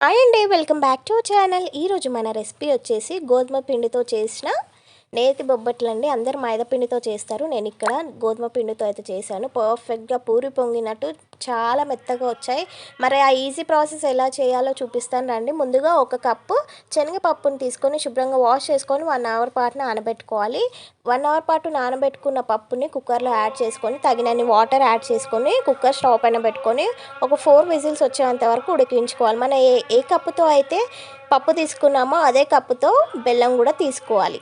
Hi అండి welcome back to channel. ఈరోజు మన రెసిపీ వచ్చేసి గోధుమ పిండితో చేసిన నేతి బొబ్బట్లు అండి. అందరు మైదాపిండితో చేస్తారు. నేను ఇక్కడ గోధుమ పిండితో అయితే చేశాను. పర్ఫెక్ట్గా పూరి పొంగినట్టు చాలా మెత్తగా వచ్చాయి. మరి ఆ ఈజీ ప్రాసెస్ ఎలా చేయాలో చూపిస్తాను రండి. ముందుగా ఒక కప్పు శనగపప్పుని తీసుకొని శుభ్రంగా వాష్ చేసుకొని వన్ అవర్ పాటు నానబెట్టుకోవాలి. వన్ అవర్ పాటు నానబెట్టుకున్న పప్పుని కుక్కర్లో యాడ్ చేసుకొని తగినన్ని వాటర్ యాడ్ చేసుకొని కుక్కర్ స్టవ్ పైన పెట్టుకొని ఒక ఫోర్ విజిల్స్ వచ్చేంత వరకు ఉడికించుకోవాలి. మన ఏ ఏ కప్పుతో అయితే పప్పు తీసుకున్నామో అదే కప్పుతో బెల్లం కూడా తీసుకోవాలి.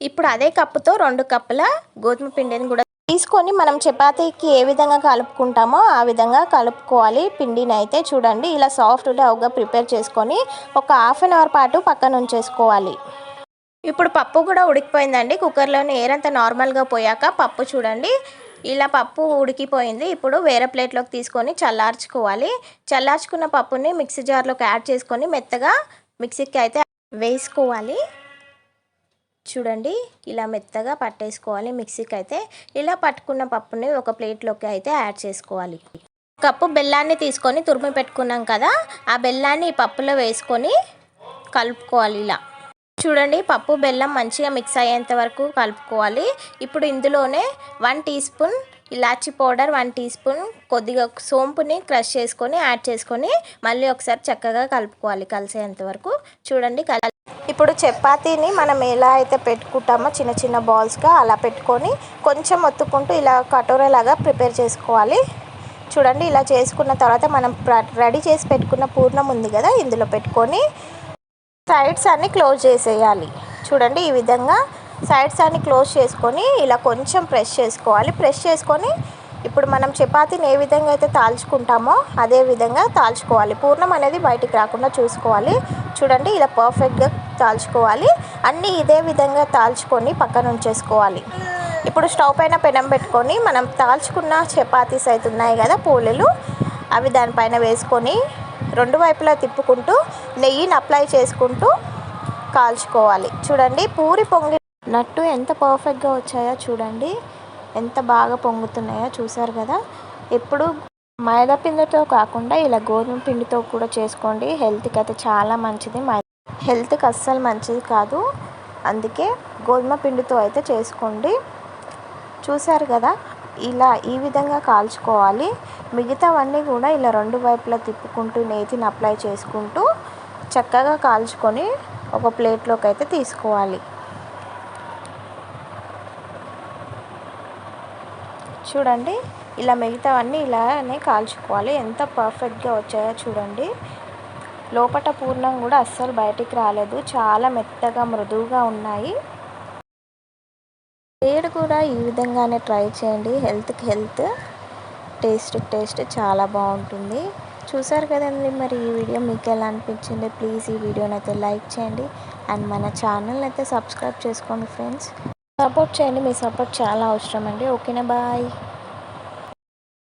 ఇప్పుడు అదే కప్పుతో రెండు కప్పుల గోధుమ పిండిని కూడా తీసుకొని మనం చపాతీకి ఏ విధంగా కలుపుకుంటామో ఆ విధంగా కలుపుకోవాలి. పిండిని అయితే చూడండి ఇలా సాఫ్ట్ డౌగా ప్రిపేర్ చేసుకొని ఒక హాఫ్ అన్ అవర్ పాటు పక్కన ఉంచేసుకోవాలి. ఇప్పుడు పప్పు కూడా ఉడికిపోయిందండి. కుక్కర్లోని ఏరంతా నార్మల్గా పోయాక పప్పు చూడండి ఇలా పప్పు ఉడికిపోయింది. ఇప్పుడు వేరే ప్లేట్లోకి తీసుకొని చల్లార్చుకోవాలి. చల్లార్చుకున్న పప్పుని మిక్సీ జార్లోకి యాడ్ చేసుకొని మెత్తగా మిక్సీకి అయితే వేసుకోవాలి. చూడండి ఇలా మెత్తగా పట్టేసుకోవాలి. మిక్సీకి అయితే ఇలా పట్టుకున్న పప్పుని ఒక ప్లేట్లోకి అయితే యాడ్ చేసుకోవాలి. కప్పు బెల్లాన్ని తీసుకొని తురిమి పెట్టుకున్నాం కదా ఆ బెల్లాన్ని ఈ పప్పులో వేసుకొని కలుపుకోవాలి ఇలా. చూడండి పప్పు బెల్లం మంచిగా మిక్స్ అయ్యేంత వరకు కలుపుకోవాలి. ఇప్పుడు ఇందులోనే వన్ టీ స్పూన్ ఇలాచీ పౌడర్ వన్ టీ స్పూన్ కొద్దిగా సోంపుని క్రష్ చేసుకొని యాడ్ చేసుకొని మళ్ళీ ఒకసారి చక్కగా కలుపుకోవాలి కలిసేంత వరకు. చూడండి ఇప్పుడు చపాతీని మనం ఎలా అయితే పెట్టుకుంటామో చిన్న చిన్న బాల్స్గా అలా పెట్టుకొని కొంచెం ఒత్తుకుంటూ ఇలా కటోరలాగా ప్రిపేర్ చేసుకోవాలి. చూడండి ఇలా చేసుకున్న తర్వాత మనం రెడీ చేసి పెట్టుకున్న పూర్ణం ఉంది కదా ఇందులో పెట్టుకొని సైడ్స్ అన్నీ క్లోజ్ చేసేయాలి. చూడండి ఈ విధంగా సైడ్స్ అన్ని క్లోజ్ చేసుకొని ఇలా కొంచెం ప్రెస్ చేసుకోవాలి. ప్రెస్ చేసుకొని ఇప్పుడు మనం చపాతీని ఏ విధంగా అయితే తాల్చుకుంటామో అదే విధంగా తాల్చుకోవాలి. పూర్ణం అనేది బయటికి రాకుండా చూసుకోవాలి. చూడండి ఇలా పర్ఫెక్ట్గా తాల్చుకోవాలి. అన్నీ ఇదే విధంగా తాల్చుకొని పక్కన ఉంచేసుకోవాలి. ఇప్పుడు స్టవ్ పైన పెనం పెట్టుకొని మనం తాల్చుకున్న చపాతీస్ అయితే ఉన్నాయి కదా పూలలు. అవి దానిపైన వేసుకొని రెండు వైపులా తిప్పుకుంటూ నెయ్యిని అప్లై చేసుకుంటూ కాల్చుకోవాలి. చూడండి పూరి పొంగి నట్టు ఎంత పర్ఫెక్ట్గా వచ్చాయో చూడండి. ఎంత బాగా పొంగుతున్నాయో చూసారు కదా. ఎప్పుడు మైదా పిండితో కాకుండా ఇలా గోధుమ పిండితో కూడా చేసుకోండి. హెల్త్కి అయితే చాలా మంచిది. హెల్త్కి అస్సలు మంచిది కాదు. అందుకే గోధుమ పిండితో అయితే చేసుకోండి. చూసారు కదా. ఇలా ఈ విధంగా కాల్చుకోవాలి. మిగతావన్నీ కూడా ఇలా రెండు వైపులా తిప్పుకుంటూ నేతిని అప్లై చేసుకుంటూ చక్కగా కాల్చుకొని ఒక ప్లేట్లోకి అయితే తీసుకోవాలి. చూడండి ఇలా మిగతావన్నీ ఇలానే కాల్చుకోవాలి. ఎంత పర్ఫెక్ట్గా వచ్చాయో చూడండి. లోపట పూర్ణం కూడా అస్సలు బయటికి రాలేదు. చాలా మెత్తగా మృదువుగా ఉన్నాయి. పేడు కూడా ఈ విధంగానే ట్రై చేయండి. హెల్త్కి హెల్త్ టేస్ట్ టేస్ట్ చాలా బాగుంటుంది. చూసారు కదండి మరి ఈ వీడియో మీకు ఎలా అనిపించింది? ప్లీజ్ ఈ వీడియోని అయితే లైక్ చేయండి. అండ్ మన ఛానల్ని అయితే సబ్స్క్రైబ్ చేసుకోండి ఫ్రెండ్స్. సపోర్ట్ చేయండి మీ సపోర్ట్ చాలా అవసరం అండి ఓకేనా బాయ్.